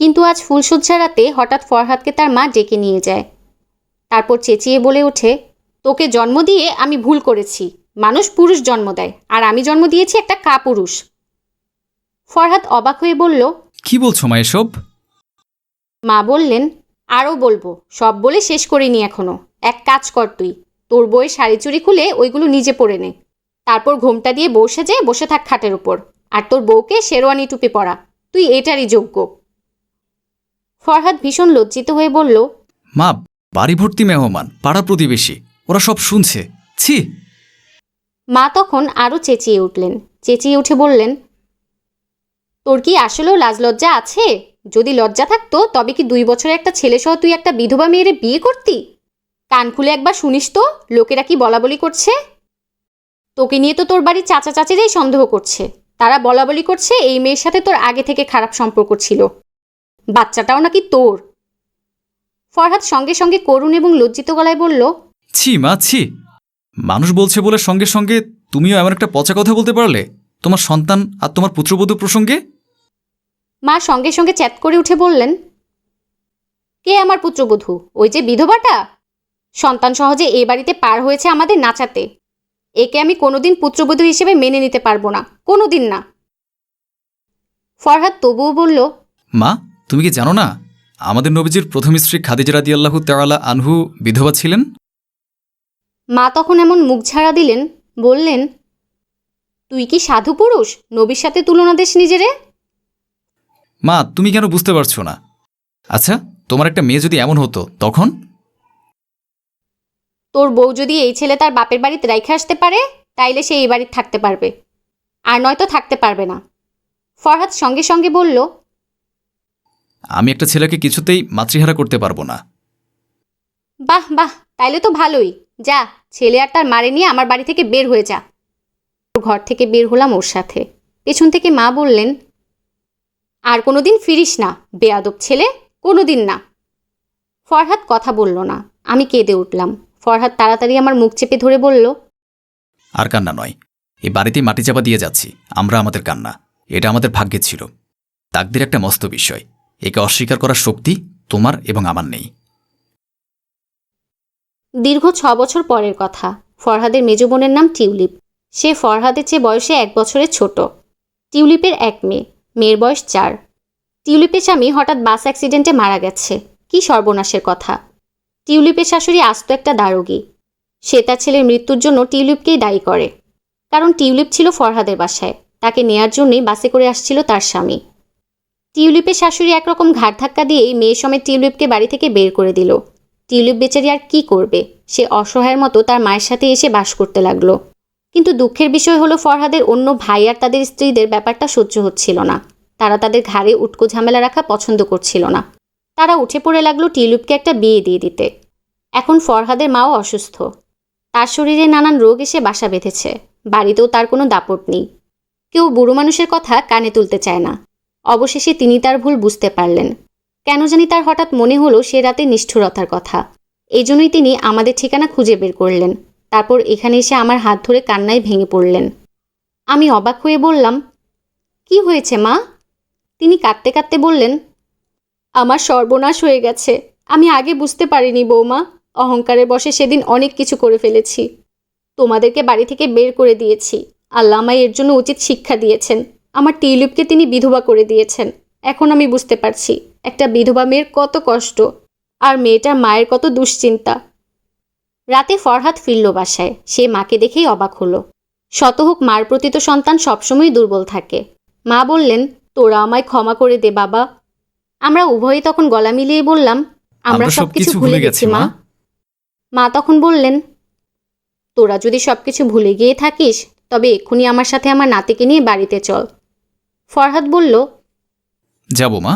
কিন্তু আজ ফুলশয্যা রাতে হঠাৎ ফরহাদকে তার মা ডেকে নিয়ে যায়। তারপর চেঁচিয়ে বলে ওঠে তোকে জন্ম দিয়ে আমি ভুল করেছি। মানুষ পুরুষ জন্ম দেয় আর আমি জন্ম দিয়েছি একটা কাপুরুষ। ফরহাদ অবাক হয়ে বলল কি বলছো মা এসব? মা বললেন আরও বলব সব বলে শেষ করিনি এখনও। এক কাজ কর তুই তোর বইয়ের শাড়ি চুড়ি খুলে ওইগুলো নিজে পরে নে। তারপর ঘোমটা দিয়ে বসে যেয়ে বসে থাক খাটের উপর। আর তোর বউকে শেরওয়ানি টুপি পরা। তুই এটারই যোগ্য। ফরহাদ ভীষণ লজ্জিত হয়ে বলল মা বাড়ি ভর্তি মেহমান পাড়া প্রতিবেশী ওরা সব শুনছে। ছি। মা তখন আরও চেঁচিয়ে উঠলেন। চেঁচিয়ে উঠে বললেন তোর কি আসলেও লাজ লজ্জা আছে? যদি লজ্জা থাকতো তবে কি দুই বছরের একটা ছেলে সহ তুই একটা বিধবা মেয়েরে বিয়ে করতি? কান খুলে একবার শুনিস তো লোকেরা কি বলা বলি করছে? তোকে নিয়ে তো তোর বাড়ির চাচা চাচিরাই সন্দেহ করছে। তারা বলা বলি করছে এই মেয়ের সাথে তোর আগে থেকে খারাপ সম্পর্ক ছিল। বাচ্চাটাও নাকি তোর? ফরহাদ সঙ্গে সঙ্গে করুণ এবং লজ্জিত গলায় বলল ছি মা ছি। মানুষ বলছে বলে সঙ্গে সঙ্গে তুমিও এমন একটা পচা কথা বলতে পারলে তোমার সন্তান আর তোমার পুত্রবধূ প্রসঙ্গে? মা সঙ্গে সঙ্গে চ্যাট করে উঠে বললেন কে আমার পুত্রবধূ? ওই যে বিধবাটা? সন্তান সহজে এ বাড়িতে পার হয়েছে আমাদের নাচাতে। একে আমি কোনোদিন পুত্রবধূ হিসেবে মেনে নিতে পারব না কোনোদিন না। ফরহাদ তবুও বলল মা তুমি কি জানো না আমাদের নবীজির প্রথম স্ত্রী খাদিজা রাদি আল্লাহ তাআলা আনহু বিধবা ছিলেন? মা তখন এমন মুখ ঝাড়া দিলেন বললেন তুই কি সাধু পুরুষ? নবীর সাথে তুলনা দিস নিজেরে? মা তুমি কেন বুঝতে পারছ না? আচ্ছা তোমার একটা মেয়ে যদি এমন হতো তখন? তোর বউ যদি এই ছেলে তার বাপের বাড়িতে রাইখে আসতে পারে তাইলে সে এই বাড়িতে থাকতে পারবে। আর নয়তো থাকতে পারবে না। ফরহাদ সঙ্গে সঙ্গে বলল আমি একটা ছেলেকে কিছুতেই মাতৃহারা করতে পারব না। বাহ বাহ তাইলে তো ভালোই। যা ছেলে আর তার মারে নিয়ে আমার বাড়ি থেকে বের হয়ে যা। ঘর থেকে বের হলাম ওর সাথে। পেছন থেকে মা বললেন আর কোনোদিন ফিরিস না বেয়াদব ছেলে কোনোদিন না। ফরহাদ কথা বলল না। আমি কেঁদে উঠলাম। ফরহাদ তাড়াতাড়ি আমার মুখ চেপে ধরে বলল আর কান্না নয়। এই বাড়িতে মাটি চাপা দিয়ে যাচ্ছি। আমরা আমাদের কান্না। এটা আমাদের ভাগ্যে ছিল। তাকদের একটা মস্ত বিষয়। একে অস্বীকার করার শক্তি তোমার এবং আমার নেই। দীর্ঘ ছ বছর পরের কথা। ফরহাদের মেজ বোনের নাম টিউলিপ। সে ফরহাদের চেয়ে বয়সে এক বছরের ছোট। টিউলিপের এক মেয়ে। মেয়ের বয়স চার। টিউলিপের স্বামী হঠাৎ বাস অ্যাক্সিডেন্টে মারা গেছে। কি সর্বনাশের কথা। টিউলিপের শাশুড়ি আস্ত একটা দারোগী। সে তার ছেলের মৃত্যুর জন্য টিউলিপকেই দায়ী করে। কারণ টিউলিপ ছিল ফরহাদের বাসায়। তাকে নেয়ার জন্যই বাসে করে আসছিল তার স্বামী। টিউলিপের শাশুড়ি একরকম ঘাট ধাক্কা দিয়েই মেয়ে সমেত টিউলিপকে বাড়ি থেকে বের করে দিল। টিউলিপ বেচারি আর কি করবে? সে অসহায়ের মতো তার মায়ের সাথে এসে বাস করতে লাগল। কিন্তু দুঃখের বিষয় হলো ফরহাদের অন্য ভাই আর তাদের স্ত্রীদের ব্যাপারটা সহ্য হচ্ছিল না। তারা তাদের ঘাড়ে উটকো ঝামেলা রাখা পছন্দ করছিল না। তারা উঠে পড়ে লাগল টিউলিপকে একটা বিয়ে দিয়ে দিতে। এখন ফরহাদের মাও অসুস্থ। তার শরীরে নানান রোগ এসে বাসা বেঁধেছে। বাড়িতেও তার কোনো দাপট নেই। কেউ বুড়ো মানুষের কথা কানে তুলতে চায় না। অবশেষে তিনি তার ভুল বুঝতে পারলেন। কেন জানি তার হঠাৎ মনে হলো সে রাতে নিষ্ঠুরতার কথা। এই জন্যই তিনি আমাদের ঠিকানা খুঁজে বের করলেন। তারপর এখানে এসে আমার হাত ধরে কান্নায় ভেঙে পড়লেন। আমি অবাক হয়ে বললাম, কি হয়েছে মা? তিনি কাঁদতে কাঁদতে বললেন, আমার সর্বনাশ হয়ে গেছে। আমি আগে বুঝতে পারিনি বৌমা। অহংকারের বসে সেদিন অনেক কিছু করে ফেলেছি। তোমাদেরকে বাড়ি থেকে বের করে দিয়েছি। আল্লাহ আমায় এর জন্য উচিত শিক্ষা দিয়েছেন। আমার টিউলিপকে তিনি বিধবা করে দিয়েছেন। এখন আমি বুঝতে পারছি একটা বিধবা মেয়ের কত কষ্ট আর মেয়েটার মায়ের কত দুশ্চিন্তা। রাতে ফরহাদ ফিরল বাসায়। সে মাকে দেখেই অবাক হলো। শত হোক মার প্রতি তো সন্তান সবসময় দুর্বল থাকে। মা বললেন তোরা আমায় ক্ষমা করে দে বাবা। আমরা উভয়ই তখন গলা মিলিয়ে বললাম আমরা সবকিছু ভুলে গেছি মা। মা তখন বললেন তোরা যদি সবকিছু ভুলে গিয়ে থাকিস তবে এক্ষুনি আমার সাথে আমার নাতিকে নিয়ে বাড়িতে চল। ফরহাদ বলল যাব মা।